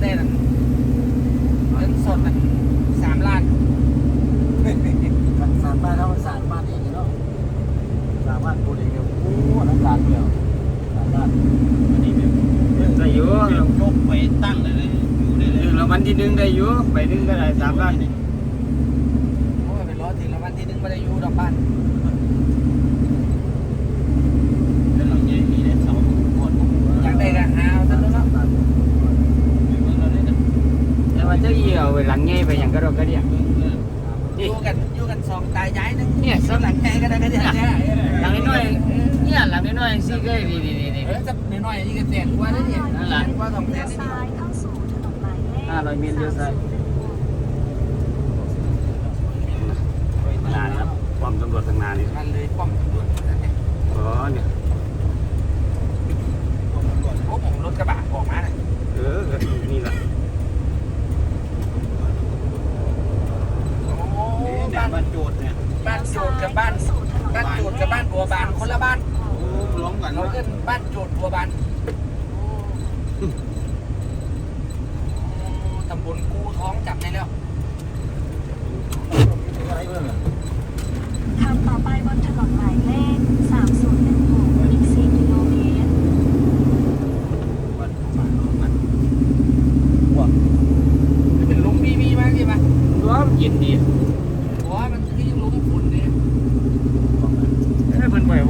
ได้นั่นเงินสดนั่นสามล้านสามล้านเท่าสามบ้านเองเนาะสามบานปูเองเดียโอ้น้ำตาลเดียวสามบ้านอันนี้เป็นได้อยู่ยกไปตั้งเลยได้เราวันที่หนึ่งได้อยู่ไปหนึ่งก็ได้สามล้านนี่ น้อยๆนี่ก็แสนกว่าแล้วเนี่ยนั่นหละกว่าสองแสนเข้าสู่าลาร้อยเมตรเลี้ยวซ้านตลาดครับป้อมตำรวจทางนานี่นั่นเลยป้อมตำรวจอ๋อเนี่ย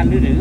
มันหรือ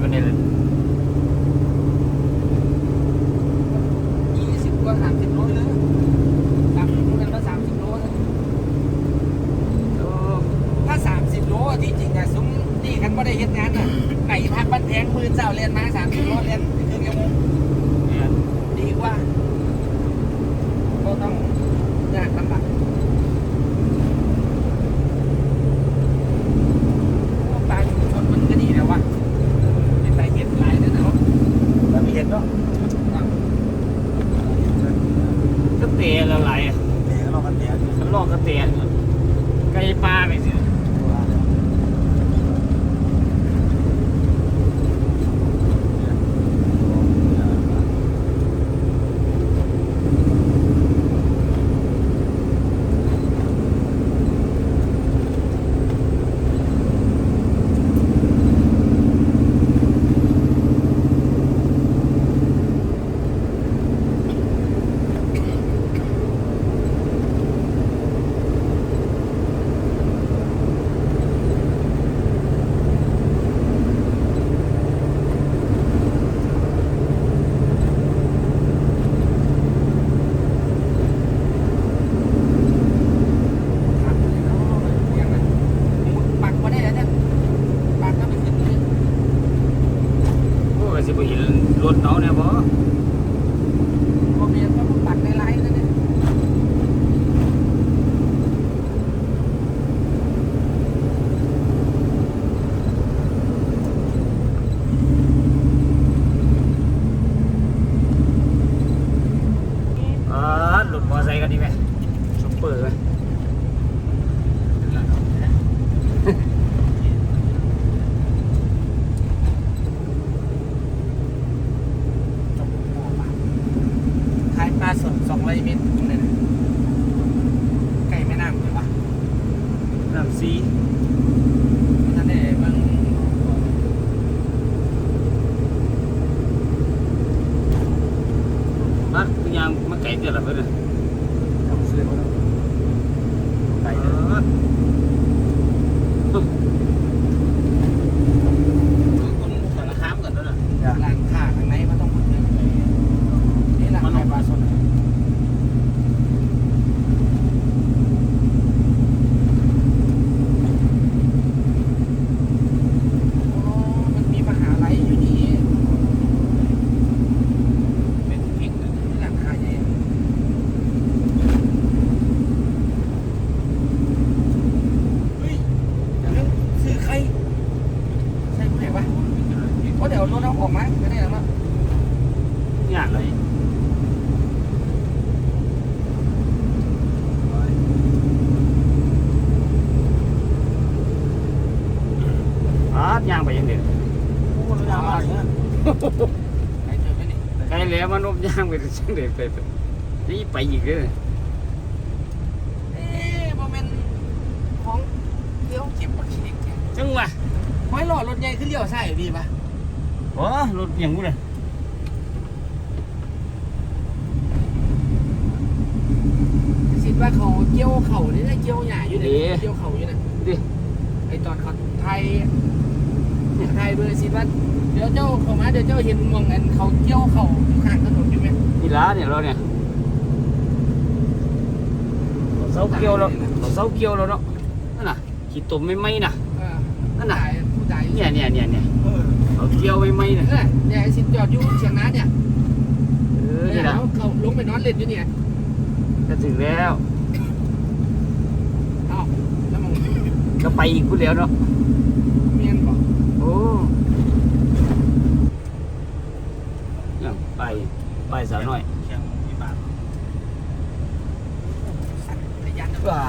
even in ปาสองสองร้อยเมตรเลยนะใกล้แม่น้ำเลยวะน้ำซีไม่ทันได้เบิ่งมัยางมาไกลเกินละเพื่อน ใครแล้วมันนบย่างไปจังเด็กไปนี่ไปอีกเลยเอ๊ะบ่แม่นของเลียวเก็บบักเหกจังวะห้อยหลอดรถใหญ่ขึ้นเลี้ยวใช่พี่ปะโอ้รถอย่างกูเลยสิว่าเขาเกี่ยวเข่านี่นะเกี่ยวใหญ่อยู่นี่เกี่ยวเข่าอยู่นะดิไอตอนเขาไทย ไทยเบอร์สิว่าเดี๋ยวเจ้าเข้ามาเดี๋ยวเจ้าเห็นเมองอันเขาเกี่ยวเข่าอยู่ข้างถนนอยู่ไหมนี่ละเนี่ยเราเนี่ยเสาเกี่ยวแล้วเสาเกี่ยวแล้วเนาะนั่นน่ะขี้ตุ่มไม่ไหมน่ะเออนั่นน่ะตายผู้ตายเนี่ยเนี่ยเนี่ยเนี่ยเออเขาเกี่ยวไม่ไหมน่ะเนี่ยเนี่ยไอ้สินจอดอยู่เชียงนาเนี่ยเออนี่เนี่ยนะเขาเขาลงไปนอนเล่นอยู่เนี่ยจะถึงแล้วเอ้าแล้วมึงก็ไปอีกพูดแล้วเนาะ เมียนบอก โอ้ยังไป ไปสาวน้อยแข่งที่บ้านสัตว์พยานว้า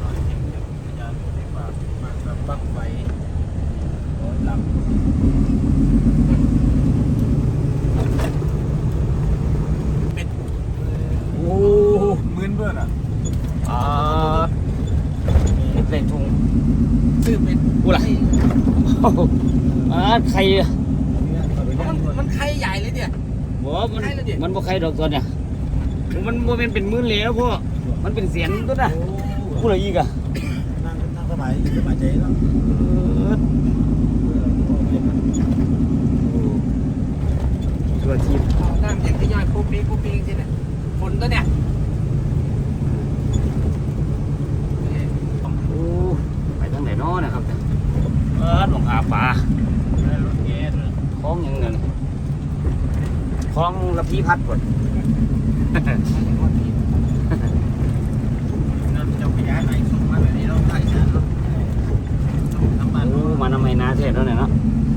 ตอนแข่งแข่งพยานที่บ้านมาแบบบักไฟโอ้ยหลับโอ้มื่นเพื่อนอะอ่าเป็นเพลงทุ่งซื้อเป็นกูล่ะโอ้โหอ่าใครอะ มันมันไข่ใหญ่เลยเนี่ย บอกมันใครละดิมันบ่ใครดอกตัวเนี่ยมันบ่เป็นเป็นหมื่นแล้วพ่อมันเป็นเสียงตัวน่ะกูเลยอีกอะนั่งนั่งสบายสบายใจแล้วเออตัวทีมเอาน้ำอย่างที่ย่อยปุ๊บปี๊ปุ๊บปี๊จริงๆเนี่ยฝนตัวเนี่ยโอ้ไปทางไหนน้อนะครับเนี่ยเออหลงหาปลารถเกสคล้องยังเงิน คล้องระพีพัดก่อนนั่นจะขยายไหนส่งมาแบบนี้เราได้แสนแล้วทำบ้านโอ้มาทำไมนาเทศแล้วเนี่ยเนาะเ